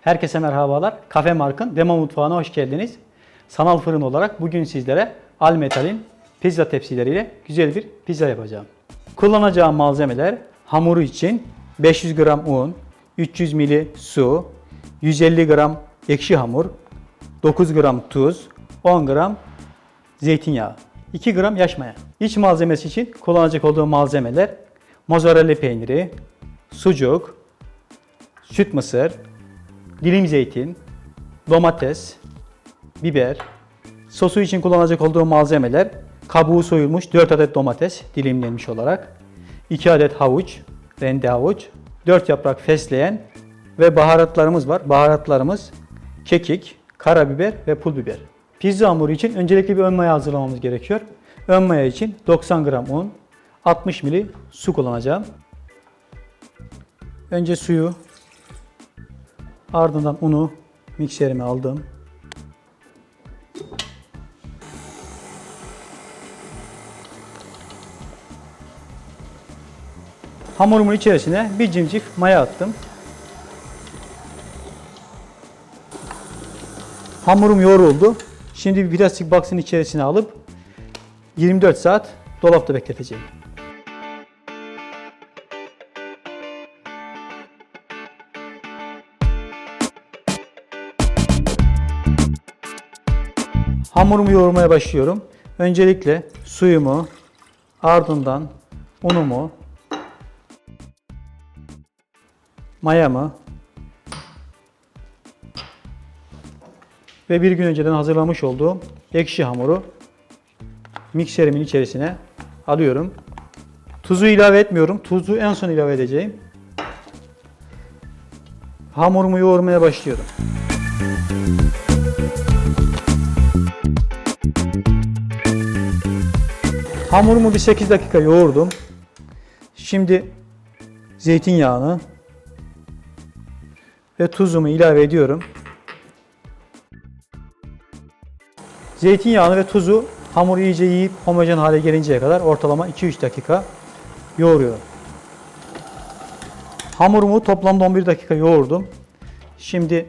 Herkese merhabalar. Kafe Mark'ın demo mutfağına hoş geldiniz. Sanal fırın olarak bugün sizlere Almetal'in pizza tepsileriyle güzel bir pizza yapacağım. Kullanacağım malzemeler hamuru için 500 gram un, 300 ml su, 150 gram ekşi hamur, 9 gram tuz, 10 gram zeytinyağı, 2 gram yaş maya. İç malzemesi için kullanacak olduğum malzemeler mozzarella peyniri, sucuk, süt mısır, dilim zeytin, domates, biber. Sosu için kullanacak olduğum malzemeler kabuğu soyulmuş 4 adet domates dilimlenmiş olarak, 2 adet havuç, rende havuç, 4 yaprak fesleğen ve baharatlarımız var. Baharatlarımız kekik, karabiber ve pul biber. Pizza hamuru için öncelikle bir ön maya hazırlamamız gerekiyor. Ön maya için 90 gram un, 60 ml su kullanacağım. Önce suyu, ardından unu mikserime aldım. Hamurumun içerisine bir cimcik maya attım. Hamurum yoğruldu. Şimdi bir plastik box'ın içerisine alıp 24 saat dolapta bekleteceğim. Hamurumu yoğurmaya başlıyorum. Öncelikle suyumu, ardından unumu, mayamı ve bir gün önceden hazırlamış olduğum ekşi hamuru mikserimin içerisine alıyorum. Tuzu ilave etmiyorum. Tuzu en son ilave edeceğim. Hamurumu yoğurmaya başlıyorum. Hamurumu bir 8 dakika yoğurdum. Şimdi zeytinyağını ve tuzumu ilave ediyorum. Zeytinyağını ve tuzu hamur iyice yiyip homojen hale gelinceye kadar ortalama 2-3 dakika yoğuruyorum. Hamurumu toplamda 11 dakika yoğurdum. Şimdi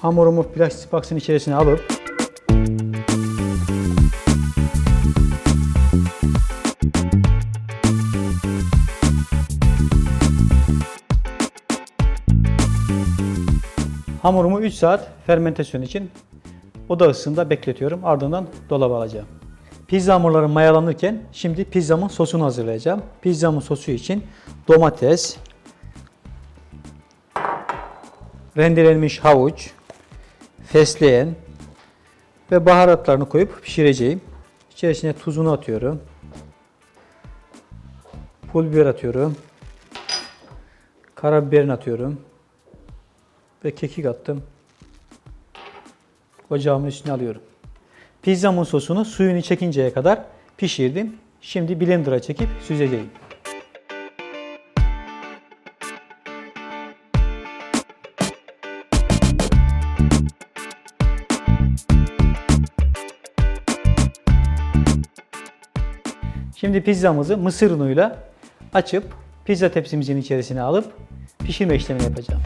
hamurumu plastik box'ın içerisine alıp Hamurumu 3 saat fermentasyon için oda ısısında bekletiyorum. Ardından dolaba alacağım. Pizza hamurları mayalanırken şimdi pizzamın sosunu hazırlayacağım. Pizzamın sosu için domates, rendelenmiş havuç, fesleğen ve baharatlarını koyup pişireceğim. İçerisine tuzunu atıyorum. Pul biber atıyorum. Karabiberini atıyorum ve kekik attım. Ocağımın üstüne alıyorum. Pizzamın sosunu suyunu çekinceye kadar pişirdim. Şimdi blender'a çekip süzeceğim. Şimdi pizzamızı mısır unuyla açıp pizza tepsimizin içerisine alıp pişirme işlemini yapacağım.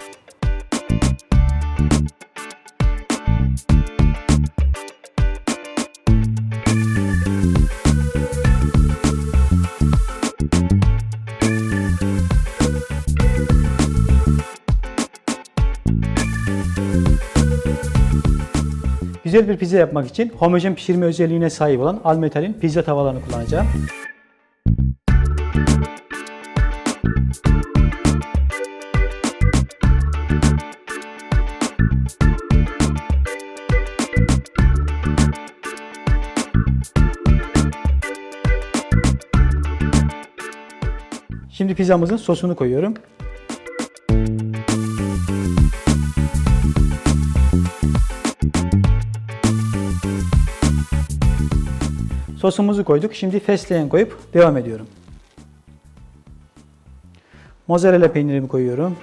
Güzel bir pizza yapmak için homojen pişirme özelliğine sahip olan Almetal'in pizza tavalarını kullanacağım. Şimdi pizzamızın sosunu koyuyorum. Sosumuzu koyduk. Şimdi fesleğen koyup devam ediyorum. Mozzarella peynirimi koyuyorum.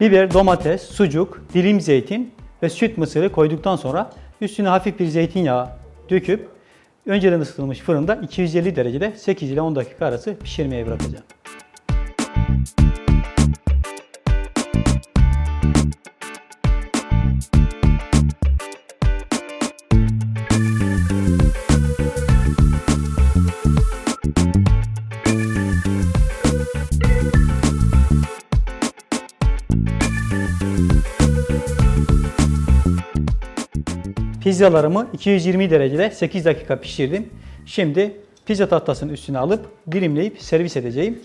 Biber, domates, sucuk, dilim zeytin ve süt mısırı koyduktan sonra üstüne hafif bir zeytinyağı döküp önceden ısıtılmış fırında 250 derecede 8 ile 10 dakika arası pişirmeye bırakacağım. Pizzalarımı 220 derecede 8 dakika pişirdim. Şimdi pizza tahtasının üstüne alıp dilimleyip servis edeceğim.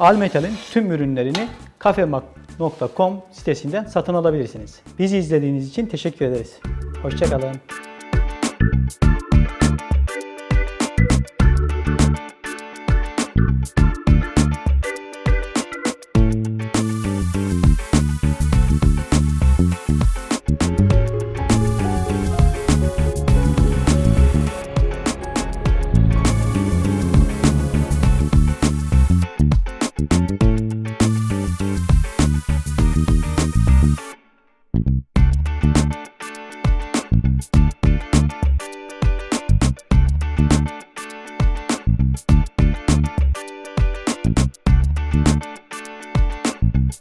Almetal'in tüm ürünlerini kafemak.com sitesinden satın alabilirsiniz. Bizi izlediğiniz için teşekkür ederiz. Hoşçakalın.